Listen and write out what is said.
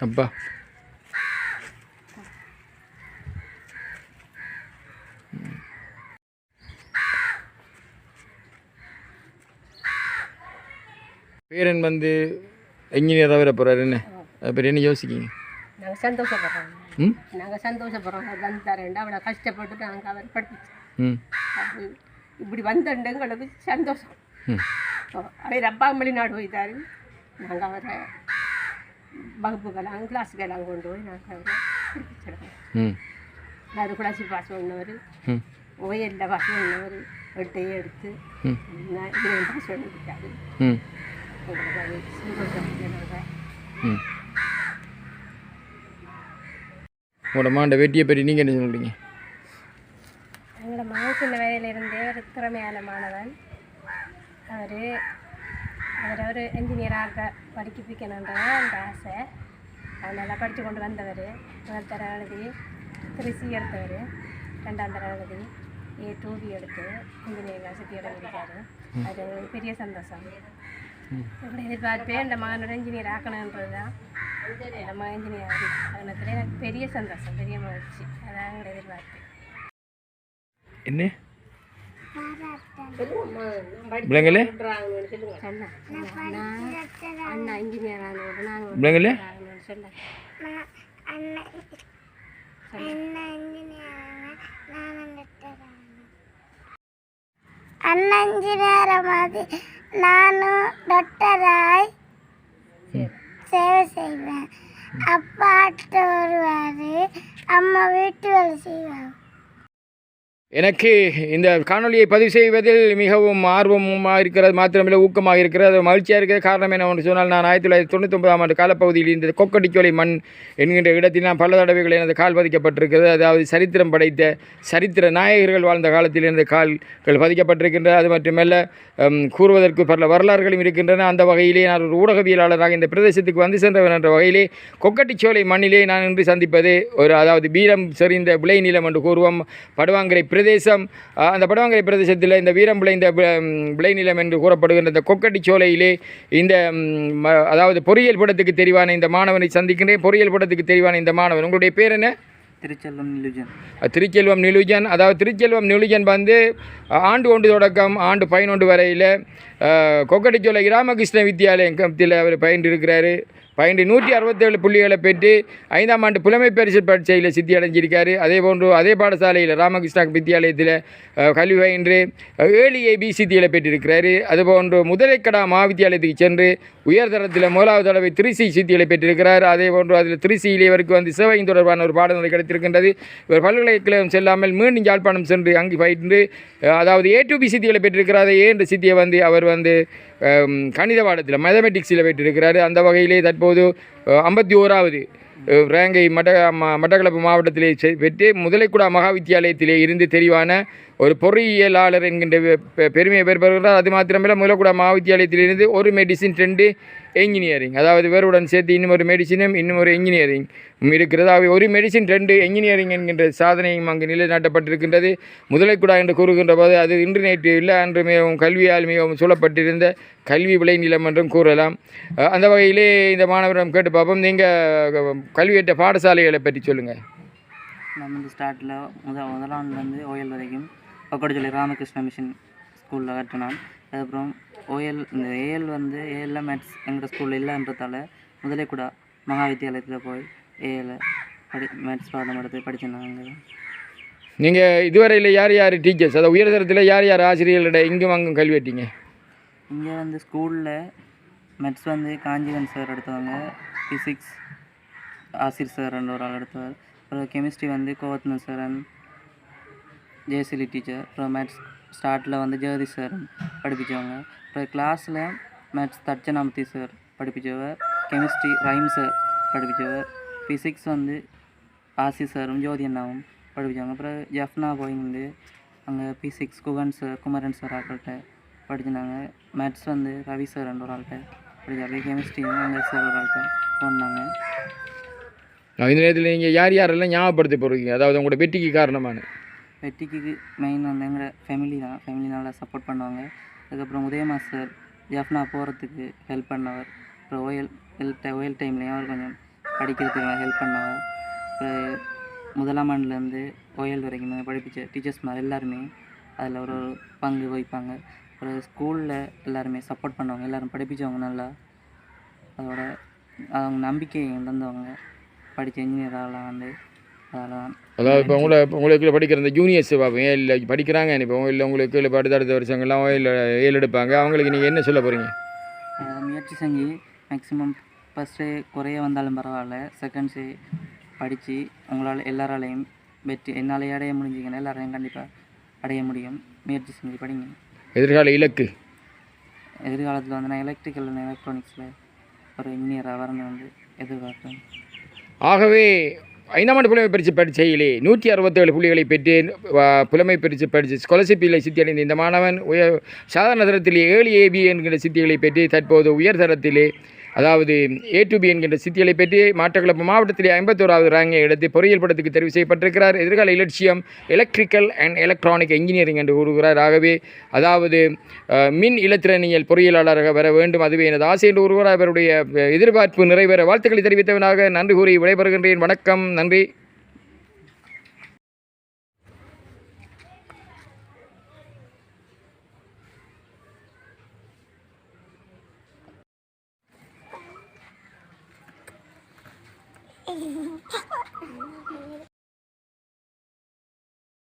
அப்பா. பேரன் வந்து என்ஜினியராக வர போகிறாரு என்ன? அப்புறம் என்ன யோசிக்கிங்க நாங்கள் சந்தோஷப்படுறோம். ம்? நாங்கள் சந்தோஷப்படுறோம். அவர் வந்து தரேன் அவ்வளோ கஷ்டப்பட்டு நாங்கள் அவர் படிப்பிச்சோம் ம். இப்படி வந்தண்டு எங்களுக்கு சந்தோஷம். அவர் அப்பா வெளிநாடு போயிட்டாரு. நாங்கள் அவரை வகுப்புகளாம் கிளாஸுக்கெல்லாம் கொண்டு போய் நாங்கள் படிப்பிச்சிருக்கோம் குளாசி பாஸ் பண்ணவர் ஓயலில் பாஸ் பண்ணவர் எட்டையே எடுத்து இதில் பாஸ் பண்ணிக்கிட்டாரு உங்களோட மாண்ட வெட்டியை பற்றி நீங்கள் என்ன சொல்கிறீங்க எங்களோட மகன் சின்ன வயதிலிருந்தே ஒரு திறமையான மாணவன் அவர் அவர் ஒரு என்ஜினியராக படிப்பிக்கணுன்றதான் அந்த ஆசை. அவர் நல்லா படித்து கொண்டு வந்தவர். முதல் தர எழுதி திருச்சி எடுத்தவர் ரெண்டாம் தர எழுதி ஏ டூ பி எடுத்து இன்ஜினியரிங் வசதி எழுதியிருக்காரு அது எங்களுக்கு பெரிய சந்தோஷம். எங்களோட எதிர்பார்ப்பே இந்த மகனோட இன்ஜினியர் ஆக்கணுன்றது தான் நம்ம இன்ஜினியர் ஆகணத்தில் எனக்கு பெரிய சந்தோஷம் பெரிய மகிழ்ச்சி. அதான் எங்களோட எதிர்பார்ப்பு என்ன? விலங்கல அண்ணா அண்ணா அண்ணா இன்ஜினியர் ஆகணும் நாங்கள் மாதிரி நானும் டாக்டராய் சேவை செய்வேன். அப்பா ஆட்ட வருவார். அம்மா வீட்டு வேலை செய்வாங்க. எனக்கு இந்த காணொளியை பதிவு செய்வதில் மிகவும் ஆர்வமாக இருக்கிறது மாத்திரமில்லை ஊக்கமாக இருக்கிறது மகிழ்ச்சியாக இருக்கிறது. காரணம் என்ன ஒன்று சொன்னால் நான் ஆயிரத்தி தொள்ளாயிரத்தி தொண்ணூத்தொன்பதாம் ஆண்டு காலப்பகுதியில் இந்த கொக்கட்டிச்சோலை மண் என்கின்ற இடத்தில் நான் பல தடவைகள் எனது கால் பதிக்கப்பட்டிருக்கிறது. அதாவது சரித்திரம் படைத்த சரித்திர நாயகர்கள் வாழ்ந்த காலத்தில் எனது கால்கள் பதிக்கப்பட்டிருக்கின்றது அது மட்டுமல்ல கூறுவதற்கு பல வரலாறுகளும் இருக்கின்றன. அந்த வகையிலே நான் ஒரு ஊடகவியலாளராக இந்த பிரதேசத்துக்கு வந்து சென்றவன் என்ற வகையிலே கொக்கட்டிச்சோலை மண்ணிலே நான் இன்று சந்திப்பது ஒரு அதாவது வீரம் செறிந்த விளைநிலம் என்று கூறுவோம். படுவாங்கரை பிரதேசம் அந்த படுவாங்கரை பிரதேசத்தில் இந்த வீரம் விளைந்த விளைநிலம் என்று கூறப்படுகின்ற இந்த கொக்கட்டிச்சோலையிலே இந்த அதாவது பொறியியல் படத்துக்கு தெரிவான இந்த மாணவனை சந்திக்கின்றேன். பொறியியல் படத்துக்கு தெரிவான இந்த மாணவன். உங்களுடைய பேர் என்ன? திருச்செல்வம் நிலுஜன். திருச்செல்வம் நிலுஜன். அதாவது திருச்செல்வம் நிலுஜன் வந்து ஆண்டு ஒன்று தொடக்கம் ஆண்டு பதினொன்று வரையில் கொக்கட்டிச்சோலை ராமகிருஷ்ண வித்தியாலயத்தில் அவர் பயின்றிருக்கிறாரு. பயின்று நூற்றி அறுபத்தேழு புள்ளிகளை பெற்று ஐந்தாம் ஆண்டு புலமை பரிசு பரீட்சையில் சித்தி அடைஞ்சிருக்காரு. அதே போன்று அதே பாடசாலையில் ராமகிருஷ்ணா வித்தியாலயத்தில் கல்வி பயின்று ஏழு ஏபி சித்தியில் பெற்றிருக்கிறாரு. அதுபோன்று முதலைக்கடா மகாவித்தியாலயத்துக்கு சென்று உயர்தரத்தில் முதலாவது தடவை திருச்சி சித்திகளை பெற்றிருக்கிறார். அதே போன்று அதில் திருசியில் இவருக்கு வந்து சேவையின் தொடர்பான ஒரு பாடநிலை கிடைத்திருக்கின்றது. இவர் பல்கலைக்கழகம் செல்லாமல் மீண்டும் யாழ்ப்பாணம் சென்று அங்கு பயின்று அதாவது ஏ டு பி சித்திகளை பெற்றிருக்கிறார். ஏ என்ற சித்தியை வந்து அவர் வந்து கணித பாடத்தில் மேத்தமெட்டிக்ஸில் பெற்றிருக்கிறார். அந்த வகையிலே தற்போது ஐம்பத்தி ஓராவது ரேங்கை மட்ட ம- மட்டக்களப்பு மாவட்டத்திலே செ- பெற்று முதலைக்குடா மகாவித்தியாலயத்திலே இருந்து தெரிவான ஒரு பொறியியலாளர் என்கின்ற பெ- பெருமையை பெறுபவர்கள் அது மாத்திரமில்லை முதலக்குடா மகாவித்தியாலயத்திலிருந்து ஒரு மெடிசின் ரெண்டு என்ஜினியரிங் அதாவது வேறுடன் சேர்த்து இன்னும் ஒரு மெடிசினும் இன்னும் ஒரு என்ஜினியரிங் இருக்கிறது. அவை ஒரு மெடிசின் ரெண்டு என்ஜினியரிங் என்கின்ற சாதனையும் அங்கு நிலைநாட்டப்பட்டிருக்கின்றது. முதலைக்குடா என்று கூறுகின்ற போது அது இன்று நேற்று இல்லை அன்று மிகவும் கல்வியால் மிகவும் சூழப்பட்டிருந்த கல்வி விளைநிலம் என்றும் கூறலாம். அந்த வகையிலே இந்த மாணவரிடம் கேட்டு பார்ப்போம். நீங்கள் கல்வியற்ற பாடசாலைகளை பற்றி சொல்லுங்கள் நம்ம வந்து ஸ்டார்ட்டில் முதலாண்டு வந்து ஓயல் வரைக்கும் பக்கோடச்சொல்லி ராமகிருஷ்ண மிஷன் ஸ்கூலில் கட்டினான். அதுக்கப்புறம் ஓஎல் இந்த ஏஎல் வந்து ஏஎல்ல மேத்ஸ் எங்கள் ஸ்கூலில் இல்லைன்றதால முதலே கூட மகா வித்தியாலயத்தில் போய் ஏஎல் படி மேத்ஸ் பாடம் எடுத்து படிச்சிருந்தாங்க. நீங்கள் இதுவரையில் யார் யார் டீச்சர்ஸ் அதாவது உயர்தரத்தில் யார் யார் ஆசிரியர்களிட இங்கும் அங்கும் கல்வி கட்டீங்க இங்கே வந்து ஸ்கூலில் மேத்ஸ் வந்து காஞ்சிவன் சார் எடுத்தவங்க ஃபிசிக்ஸ் ஆசிர் சார் ஒரு ஆள் எடுத்தவர். அப்புறம் கெமிஸ்ட்ரி வந்து கோவத்ன சார் அண்ட் ஜெயசிலி டீச்சர் அப்புறம் மேத்ஸ் ஸ்டார்ட்டில் வந்து ஜெகதி சார் படிப்பிச்சவங்க. அப்புறம் கிளாஸில் மேத்ஸ் தட்சணாமூர்த்தி சார் படிப்பிச்சவர். கெமிஸ்ட்ரி ரைம் சார் படிப்பிச்சவர். ஃபிசிக்ஸ் வந்து ஆசி சாரும் ஜோதி அண்ணாவும் படிப்பிச்சவங்க. அப்புறம் ஜஃப்னா போயிருந்து அங்கே physics Kugan sir Kumaran sir ஆக்கள்கிட்ட படிச்சிருந்தாங்க. மேத்ஸ் வந்து ரவி சார் ரெண்டு ஒரு ஆள்கிட்ட படிச்சாங்க கெமிஸ்ட்ரியும் அங்கே சார் ஒரு ஆள்கிட்ட போனாங்க. இந்த நேரத்தில் நீங்கள் யார் யாரெல்லாம் ஞாபகப்படுத்த போகிறீங்க அதாவது உங்களோட வெற்றிக்கு காரணமான. வெற்றிக்கு மெயின் வந்து ஃபேமிலி தான். ஃபேமிலி நல்லா சப்போர்ட் பண்ணுவாங்க. அதுக்கப்புறம் உதயமாஸ்டர் சார் ஜஃப்னா போகிறதுக்கு ஹெல்ப் பண்ணவர். அப்புறம் ஓயல் ஹெல் ஓயல் டைம்லேயும் அவர் கொஞ்சம் படிக்கிறதுக்கு ஹெல்ப் பண்ணவர் அப்புறம் முதலாம் ஆண்டுலேருந்து ஓயல் வரைக்கும் படிப்பிச்ச டீச்சர்ஸ் மாதிரி எல்லாருமே அதில் ஒரு ஒரு பங்கு வகிப்பாங்க. அப்புறம் ஸ்கூலில் எல்லாருமே சப்போர்ட் பண்ணவங்க எல்லோரும் படிப்பிச்சவங்க நல்லா அதோட அவங்க நம்பிக்கை தந்தவங்க படித்த இன்ஜினியர் ஆகலாம் வந்து அதாவது இப்போ உங்களை இப்போ உங்களுக்கு படிக்கிற இந்த ஜூனியர்ஸ் பார்ப்போம் இல்லை படிக்கிறாங்க. இப்போ இல்லை உங்களுக்கு இல்லை அடுத்த அடுத்த வருஷங்கள்லாம் இல்லை ஏழு எடுப்பாங்க. அவங்களுக்கு நீங்கள் என்ன சொல்ல போகிறீங்க முயற்சி செஞ்சு மேக்ஸிமம் ஃபஸ்ட்டு குறைய வந்தாலும் பரவாயில்ல. செகண்ட்ஸு படித்து உங்களால் எல்லாராலையும் வெற்றி என்னாலே அடைய முடிஞ்சிங்கன்னா எல்லாரையும் கண்டிப்பாக அடைய முடியும். முயற்சி செஞ்சு படிங்க. எதிர்கால இலக்கு? எதிர்காலத்தில் வந்து நான் எலக்ட்ரிக்கல் அண்ட் எலக்ட்ரானிக்ஸில் ஒரு இன்ஜினியராக வரணும் வந்து எதிர்பார்க்குறேன். ஆகவே ஐந்தாம் ஆண்டு புலமை பரிசு பரீட்சையிலே நூற்றி அறுபத்தேழு புள்ளிகளை பெற்று புலமை பரிசு பரிசு ஸ்காலர்ஷிப்பில் சித்தியடைந்த இந்த மாணவன் உயர் சாதாரண தரத்திலே ஏழு ஏபி என்கிற சித்திகளை பெற்று தற்போது உயர் தரத்திலே அதாவது ஏ டு பி என்கின்ற சித்திகளை பெற்று மாட்டக்குழப்பு மாவட்டத்திலே ஐம்பத்தோராவது ரேங்கை எடுத்து பொறியியல் படத்துக்கு தெரிவு செய்யப்பட்டிருக்கிறார். எதிர்கால இலட்சியம் எலக்ட்ரிக்கல் அண்ட் எலக்ட்ரானிக் இன்ஜினியரிங் என்று கூறுகிறார். ஆகவே அதாவது மின் இலத்திரனியல் பொறியியலாளராக வர வேண்டும். அதுவே எனது ஆசை என்று கூறுகிறார். அவருடைய எதிர்பார்ப்பு நிறைவேற வாழ்த்துக்களை தெரிவித்தவனாக நன்றி கூறி விடைபெறுகின்றேன். வணக்கம். நன்றி.